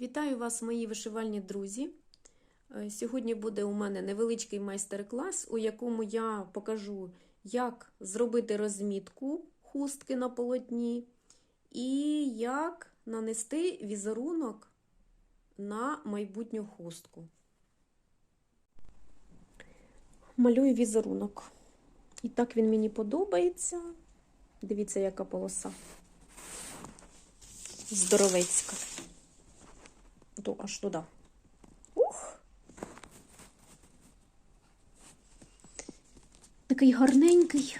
Вітаю вас, мої вишивальні друзі. Е, Сьогодні буде у мене невеличкий майстер-клас, у якому я покажу, як зробити розмітку хустки на полотні і як нанести візерунок на майбутню хустку. Малюю візерунок. І так він мені подобається. Дивіться, яка полоса. Здоровецька. То аж туди. Ух! Такий гарненький,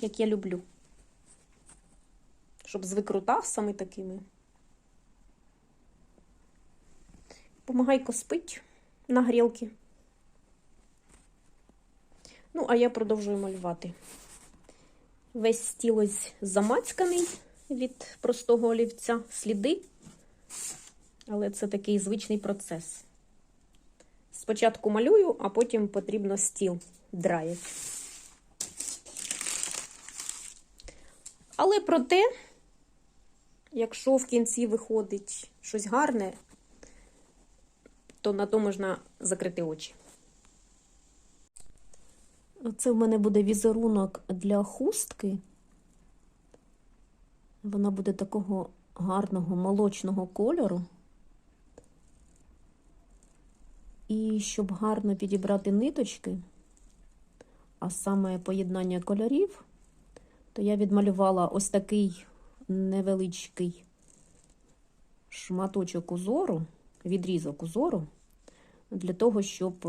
як я люблю. Щоб з викрутасами такими. Помагайко спить на грілки. Ну, а я продовжую малювати. Весь стіл ось замацьканий від простого олівця сліди, але це такий звичний процес. Спочатку малюю, а потім потрібно стіл драїти. Але проте, якщо в кінці виходить щось гарне, то на то можна закрити очі. Це в мене буде візерунок для хустки. Вона буде такого гарного молочного кольору. І щоб гарно підібрати ниточки, а саме поєднання кольорів, то я відмалювала ось такий невеличкий шматочок узору, відрізок узору, для того, щоб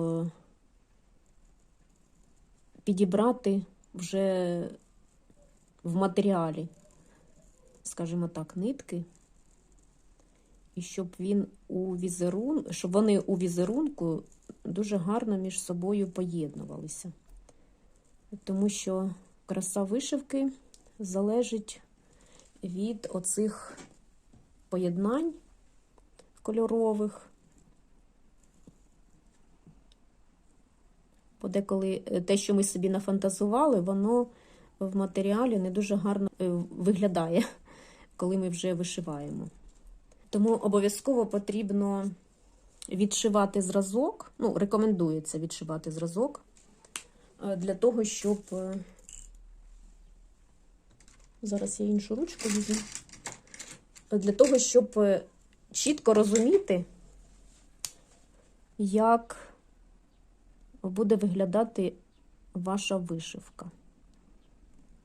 підібрати вже в матеріалі, скажімо так, нитки, і щоб він у візерун... щоб вони у візерунку дуже гарно між собою поєднувалися. Тому що краса вишивки залежить від оцих поєднань кольорових. Бо деколи те, що ми собі нафантазували, воно в матеріалі не дуже гарно виглядає, коли ми вже вишиваємо. Тому обов'язково потрібно відшивати зразок, ну, рекомендується відшивати зразок, для того, щоб. Зараз я іншу ручку візьму. Для того, щоб чітко розуміти, як буде виглядати ваша вишивка,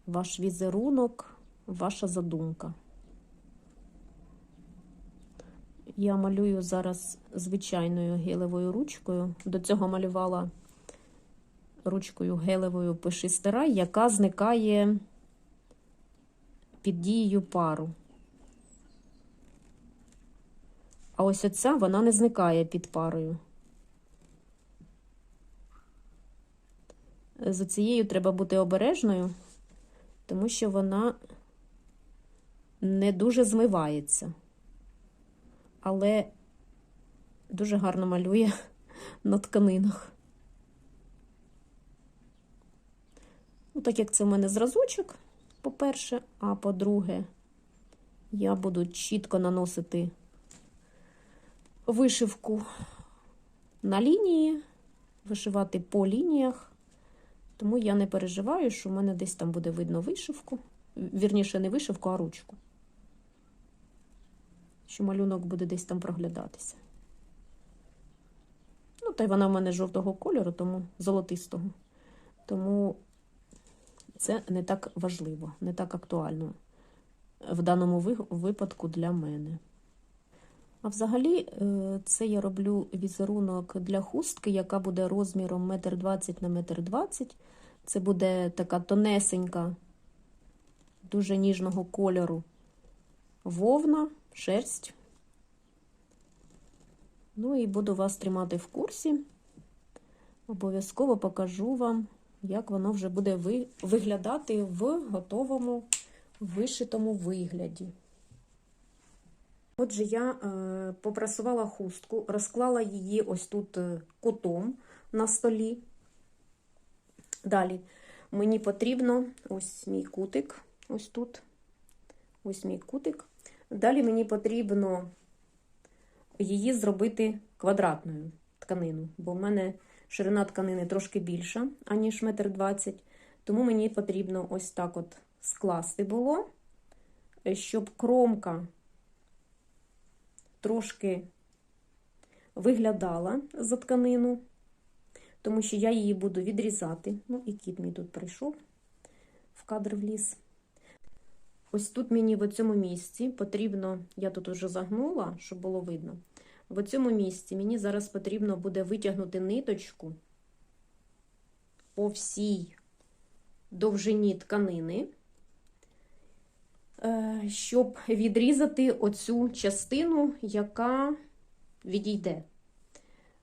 ваш візерунок, ваша задумка. Я малюю зараз звичайною гелевою ручкою. До цього малювала ручкою гелевою пиши стирай, яка зникає під дією пару. А ось оця вона не зникає під парою. З цією треба бути обережною, тому що вона не дуже змивається, але дуже гарно малює на тканинах. Ну, так як це в мене зразочок, по-перше, а по-друге, я буду чітко наносити вишивку на лінії, вишивати по лініях. Тому я не переживаю, що в мене десь там буде видно вишивку. Вірніше, не вишивку, а ручку. Що малюнок буде десь там проглядатися. Ну, та й вона в мене жовтого кольору, тому золотистого. Тому це не так важливо, не так актуально в даному випадку для мене. А взагалі, це я роблю візерунок для хустки, яка буде розміром 1,20 на 1,20 м. Це буде така тонесенька, дуже ніжного кольору вовна, шерсть. Ну і буду вас тримати в курсі. Обов'язково покажу вам, як воно вже буде виглядати в готовому вишитому вигляді. Отже, я е, попрасувала хустку, розклала її ось тут кутом на столі. Далі мені потрібно ось мій кутик, ось тут, ось мій кутик. Далі мені потрібно її зробити квадратною тканину, бо в мене ширина тканини трошки більша, аніж метр двадцять. Тому мені потрібно ось так от скласти було, щоб кромка трошки виглядала за тканину, тому що я її буду відрізати. Ну, і кіт мій тут прийшов в кадр вліз. Ось тут мені в цьому місці потрібно, я тут уже загнула, щоб було видно. В цьому місці мені зараз потрібно буде витягнути ниточку по всій довжині тканини, е, щоб відрізати оцю частину, яка відійде.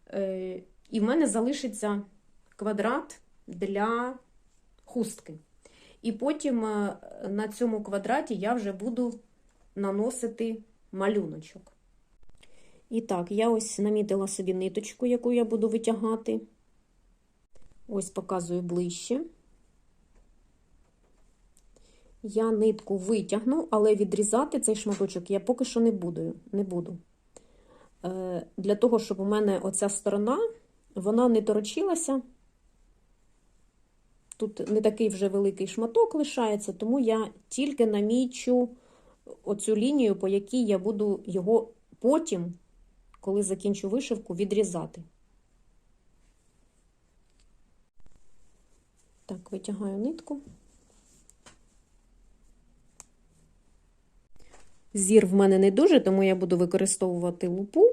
Е, І в мене залишиться квадрат для хустки. І потім е, на цьому квадраті я вже буду наносити малюночок. І так, я ось намітила собі ниточку, яку я буду витягати. Ось показую ближче. Я нитку витягну, але відрізати цей шматочок я поки що не буду. Не буду. Е, Для того, щоб у мене оця сторона, вона не торочилася. Тут не такий вже великий шматок лишається, тому я тільки намічу оцю лінію, по якій я буду його потім, коли закінчу вишивку, відрізати. Так, витягаю нитку. Зір в мене не дуже, тому я буду використовувати лупу,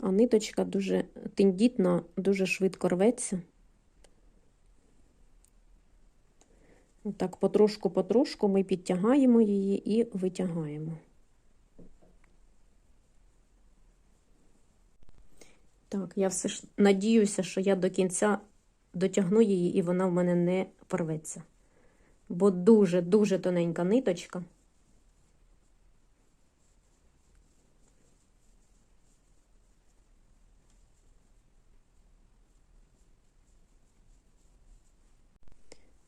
а ниточка дуже тендітна, дуже швидко рветься. Отак, потрошку-потрошку ми підтягаємо її і витягаємо. Так, я все ж надіюся, що я до кінця дотягну її і вона в мене не порветься. Бо дуже-дуже тоненька ниточка.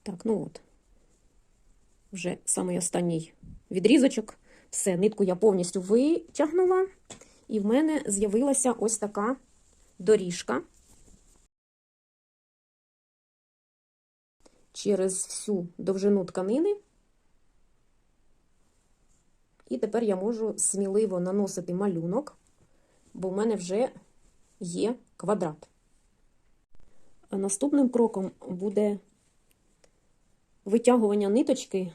Так, ну от вже самий останній відрізочок. Все, нитку я повністю витягнула, і в мене з'явилася ось така доріжка через всю довжину тканини. І тепер я можу сміливо наносити малюнок, бо в мене вже є квадрат. Наступним кроком буде витягування ниточки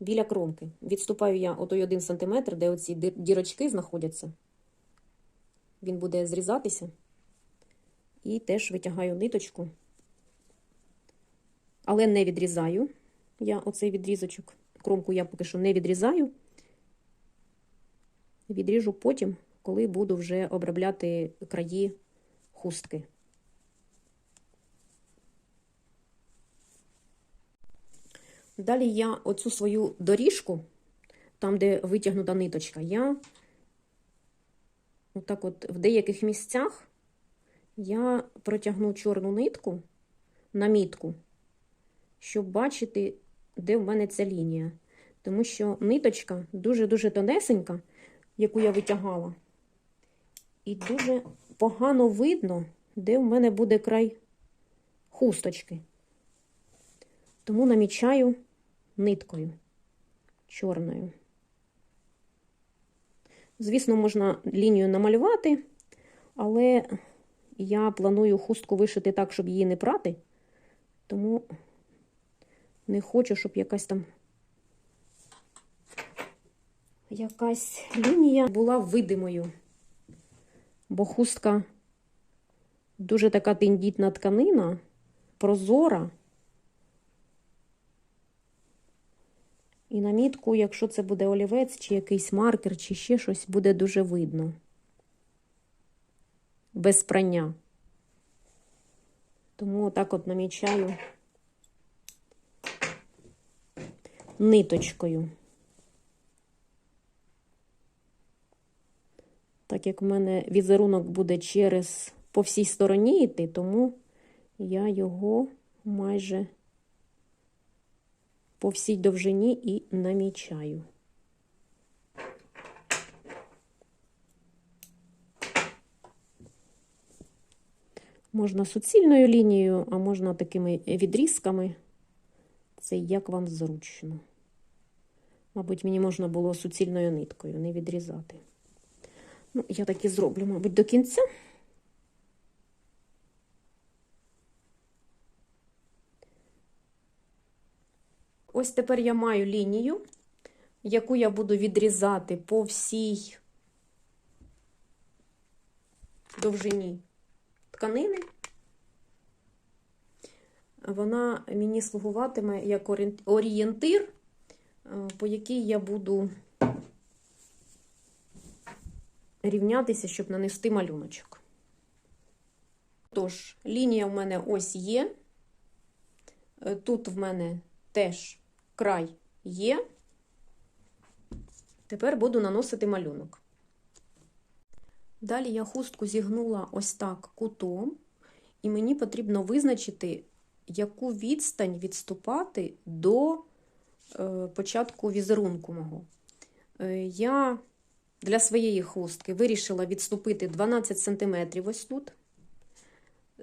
біля кромки. Відступаю я отой 1 см, де оці дірочки знаходяться. Він буде зрізатися. І теж витягаю ниточку. Але не відрізаю я оцей відрізочок. Кромку я поки що не відрізаю. Відріжу потім, коли буду вже обробляти краї хустки. Далі я оцю свою доріжку, там, де витягнута ниточка, я отак от в деяких місцях я протягну чорну нитку на мітку, щоб бачити, де в мене ця лінія. Тому що ниточка дуже-дуже тонесенька, яку я витягала, і дуже погано видно, де в мене буде край хусточки. Тому намічаю ниткою чорною. Звісно, можна лінію намалювати, але я планую хустку вишити так, щоб її не прати, тому не хочу, щоб якась там якась лінія була видимою, бо хустка дуже така тендітна тканина, прозора. І на мітку, якщо це буде олівець, чи якийсь маркер, чи ще щось, буде дуже видно. Без прання. Тому отак от намічаю ниточкою. Так як в мене візерунок буде через по всій стороні йти, тому я його майже по всій довжині і намічаю. Можна суцільною лінією, а можна такими відрізками. Це як вам зручно. Мабуть, мені можна було суцільною ниткою, не відрізати. Ну, я так і зроблю, мабуть, до кінця. Ось тепер я маю лінію, яку я буду відрізати по всій довжині тканини. Вона мені слугуватиме як орієнтир, е, по якій я буду рівнятися, щоб нанести малюночок. Тож, лінія в мене ось є. Е, Тут в мене теж край є. Тепер буду наносити малюнок. Далі я хустку зігнула ось так кутом, і мені потрібно визначити, яку відстань відступати до е, початку візерунку мого. Е, я для своєї хустки вирішила відступити 12 см ось тут,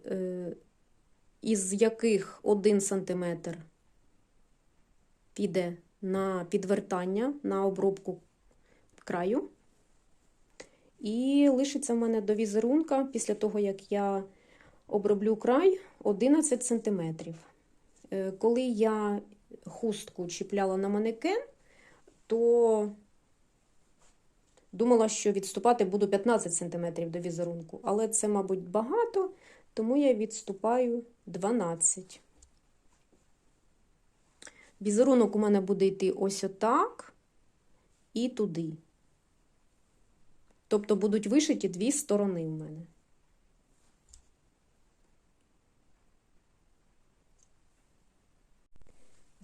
е, із яких 1 см піде на підвертання, на обробку краю. І лишиться в мене до візерунка, після того, як я оброблю край, 11 см. Е, Коли я хустку чіпляла на манекен, то думала, що відступати буду 15 см до візерунку. Але це, мабуть, багато, тому я відступаю 12 Візерунок у мене буде йти ось отак і туди. Тобто будуть вишиті дві сторони в мене.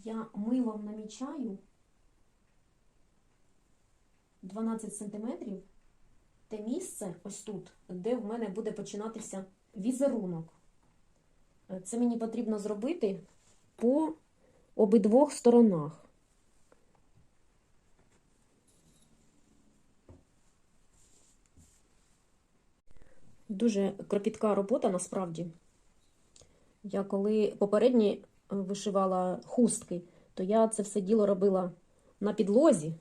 Я милом намічаю 12 сантиметрів те місце ось тут, де в мене буде починатися візерунок. Це мені потрібно зробити по обидвох сторонах. Дуже кропітка робота насправді. Я коли попередні вишивала хустки, то я це все діло робила на підлозі.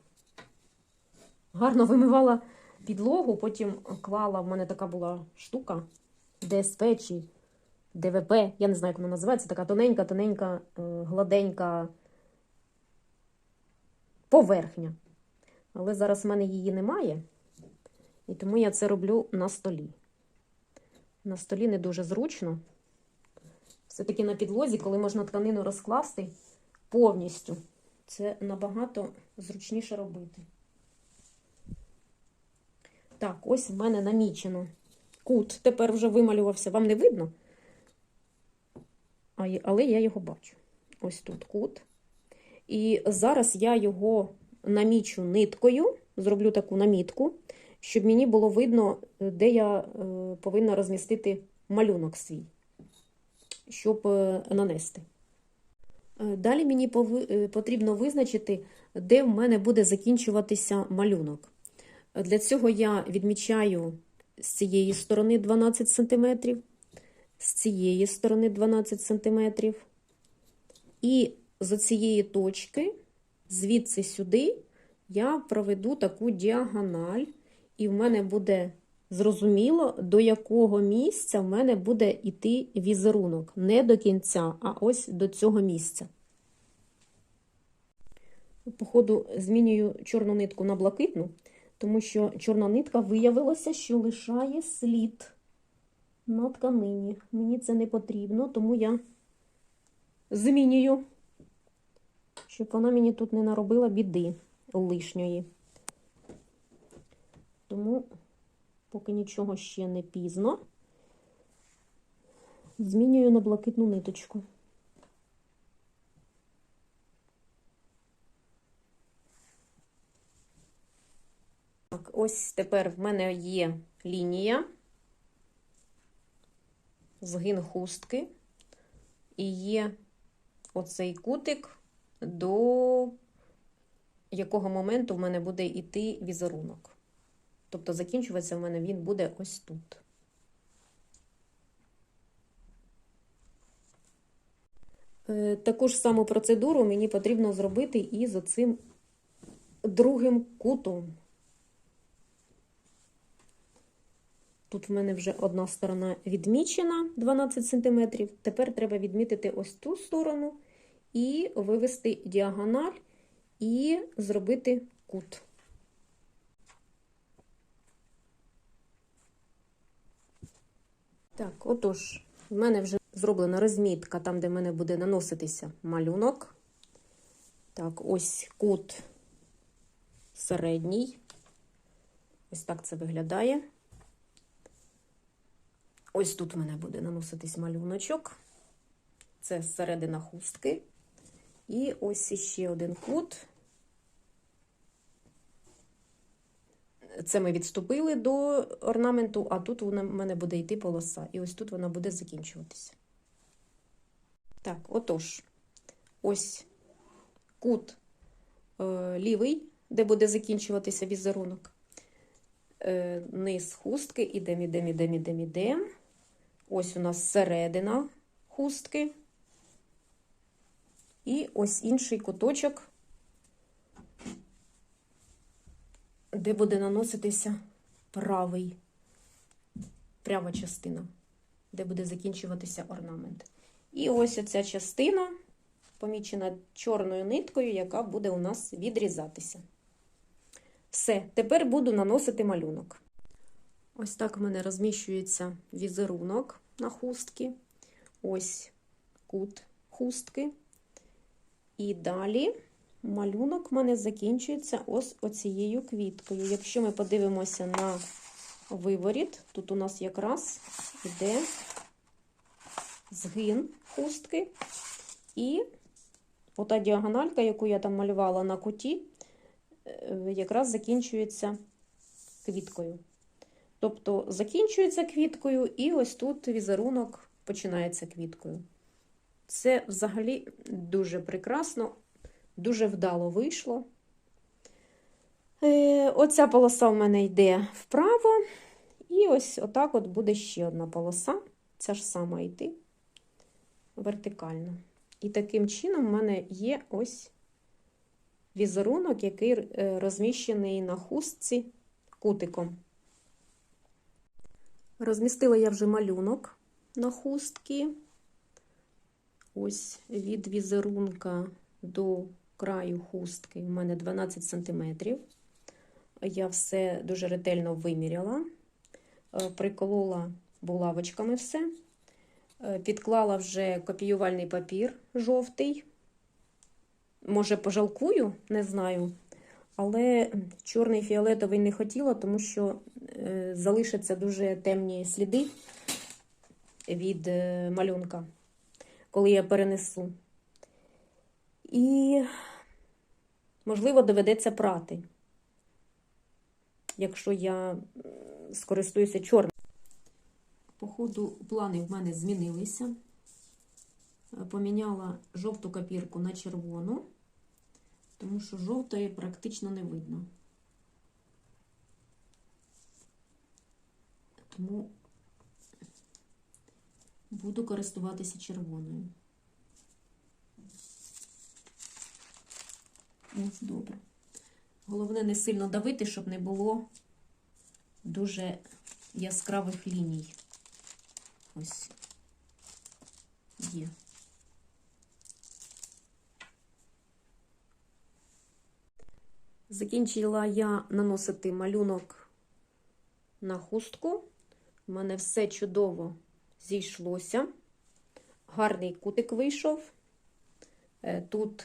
Гарно вимивала підлогу, потім клала, в мене така була штука ДСП чи ДВП, я не знаю, як вона називається, така тоненька, тоненька, гладенька поверхня. Але зараз в мене її немає, і тому я це роблю на столі. На столі не дуже зручно. Все-таки на підлозі, коли можна тканину розкласти повністю, це набагато зручніше робити. Так, ось в мене намічено кут. Тепер вже вималювався. Вам не видно? Але я його бачу. Ось тут кут. І зараз я його намічу ниткою, зроблю таку намітку, щоб мені було видно, де я повинна розмістити малюнок свій, щоб нанести. Далі мені потрібно визначити, де в мене буде закінчуватися малюнок. Для цього я відмічаю з цієї сторони 12 см, з цієї сторони 12 см, і з цієї точки, звідси сюди, я проведу таку діагональ, і в мене буде зрозуміло, до якого місця в мене буде йти візерунок. Не до кінця, а ось до цього місця. Походу, змінюю чорну нитку на блакитну, тому що чорна нитка виявилася, що лишає слід на тканині. Мені це не потрібно, тому я змінюю, щоб вона мені тут не наробила біди лишньої. Тому, поки нічого ще не пізно, змінюю на блакитну ниточку. Ось тепер в мене є лінія, згин хустки, і є оцей кутик до якого моменту в мене буде йти візерунок. Тобто закінчуватися в мене він буде ось тут. Е, Таку ж саму процедуру мені потрібно зробити і з оцим другим кутом. Тут в мене вже одна сторона відмічена 12 см. Тепер треба відмітити ось ту сторону і вивести діагональ і зробити кут. Так, отож, в мене вже зроблена розмітка там, де в мене буде наноситися малюнок. Так, ось кут середній. Ось так це виглядає. Ось тут в мене буде наноситись малюночок. Це середина хустки. І ось іще один кут. Це ми відступили до орнаменту, а тут в мене буде йти полоса. І ось тут вона буде закінчуватися. Так, отож, ось кут е, лівий, де буде закінчуватися візерунок. Е, низ хустки, ідемо, ідемо, ідемо, ідемо, ідемо. Ось у нас середина хустки. І ось інший куточок, де буде наноситися правий, пряма частина, де буде закінчуватися орнамент. І ось оця частина помічена чорною ниткою, яка буде у нас відрізатися. Все, тепер буду наносити малюнок. Ось так в мене розміщується візерунок на хустки. Ось кут хустки. І далі малюнок в мене закінчується ось оцією квіткою. Якщо ми подивимося на виворіт, тут у нас якраз іде згин хустки. І ота діагональка, яку я там малювала на куті, якраз закінчується квіткою. Тобто закінчується квіткою, і ось тут візерунок починається квіткою. Це взагалі дуже прекрасно, дуже вдало вийшло. Е, Оця полоса в мене йде вправо, і ось отак от буде ще одна полоса, ця ж сама йти вертикально. І таким чином в мене є ось візерунок, який розміщений на хустці кутиком. Розмістила я вже малюнок на хустки. Ось від візерунка до краю хустки у мене 12 см. Я все дуже ретельно виміряла, приколола булавочками все, підклала вже копіювальний папір жовтий. Може, пожалкую, не знаю. Але чорний фіолетовий не хотіла, тому що е, залишаться дуже темні сліди від е, малюнка, коли я перенесу. І, можливо, доведеться прати, якщо я скористуюся чорним. По ходу плани в мене змінилися. Поміняла жовту копірку на червону тому що жовтої практично не видно. Тому буду користуватися червоною. Ось добре. Головне не сильно давити, щоб не було дуже яскравих ліній. Ось є. Закінчила я наносити малюнок на хустку. У мене все чудово зійшлося. Гарний кутик вийшов. Е, тут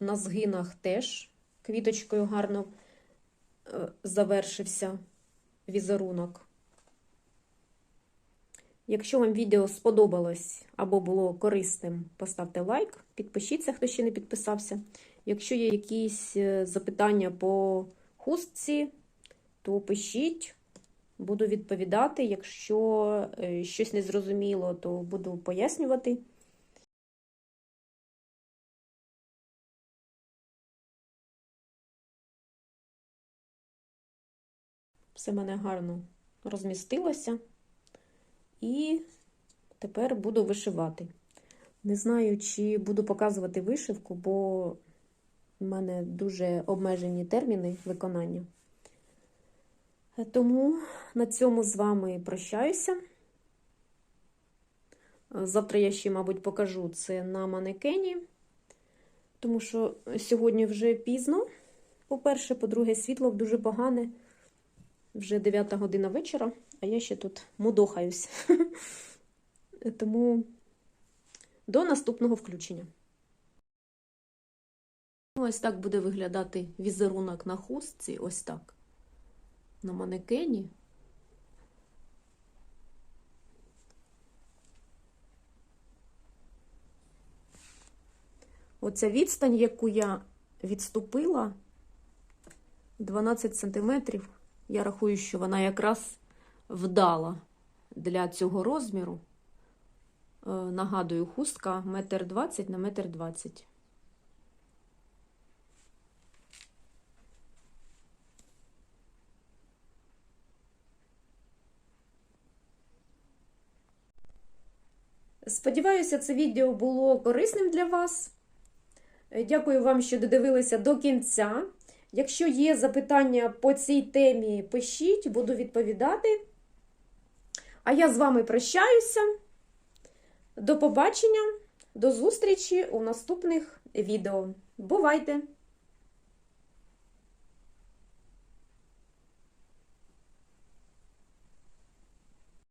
на згинах теж квіточкою гарно е, завершився візерунок. Якщо вам відео сподобалось або було корисним, поставте лайк, підпишіться, хто ще не підписався. Якщо є якісь е, запитання по хустці, то пишіть, буду відповідати. Якщо е, щось незрозуміло, то буду пояснювати. Все мене гарно розмістилося. І тепер буду вишивати. Не знаю, чи буду показувати вишивку, бо в мене дуже обмежені терміни виконання. Тому на цьому з вами прощаюся. Завтра я ще, мабуть, покажу це на манекені, тому що сьогодні вже пізно. По-перше, по-друге, світло дуже погане. Вже 9 година вечора, а я ще тут мудохаюсь. Тому до наступного включення. Ось так буде виглядати візерунок на хустці. Ось так. На манекені. Оця відстань, яку я відступила, 12 сантиметрів. Я рахую, що вона якраз вдала для цього розміру. Е, Нагадую, хустка 1,20 на 1,20 м. Сподіваюся, це відео було корисним для вас. Е, Дякую вам, що додивилися до кінця. Якщо є запитання по цій темі, пишіть, буду відповідати. А я з вами прощаюся. До побачення, до зустрічі у наступних відео. Бувайте!